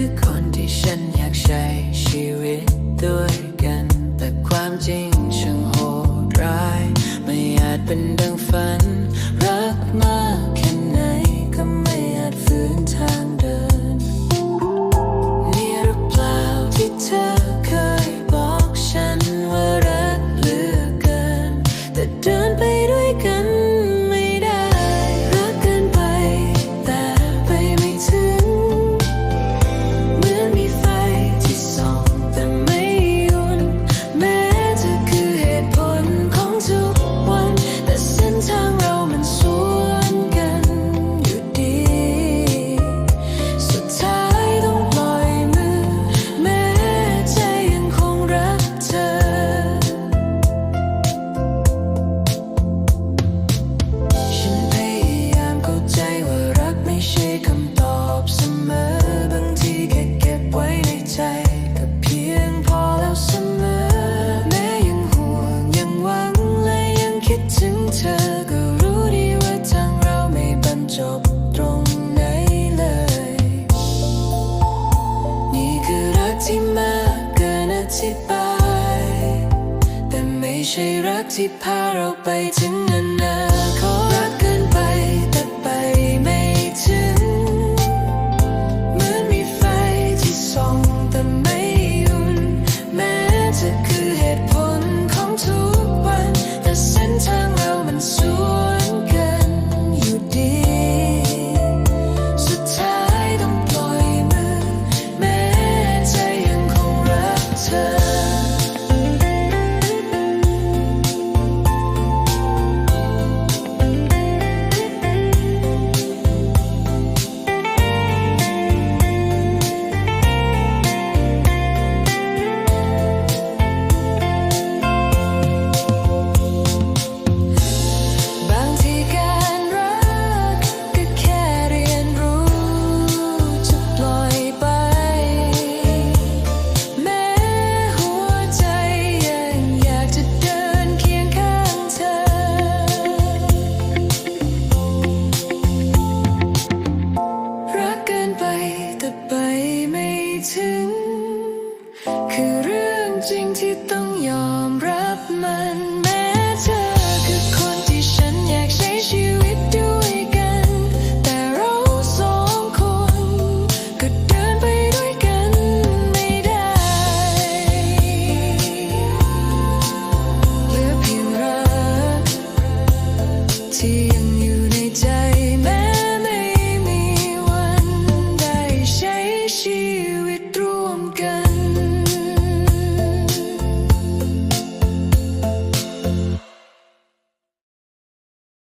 คือคนที่ฉันอยากใช้ชีวิตด้วยกัน แต่ความจริงช่างโหดร้าย ไม่อาจเป็นดังฝันรักมา ธิบาย แต่ไม่ใช่รักที่พาเราไปถึงอนาคต woman.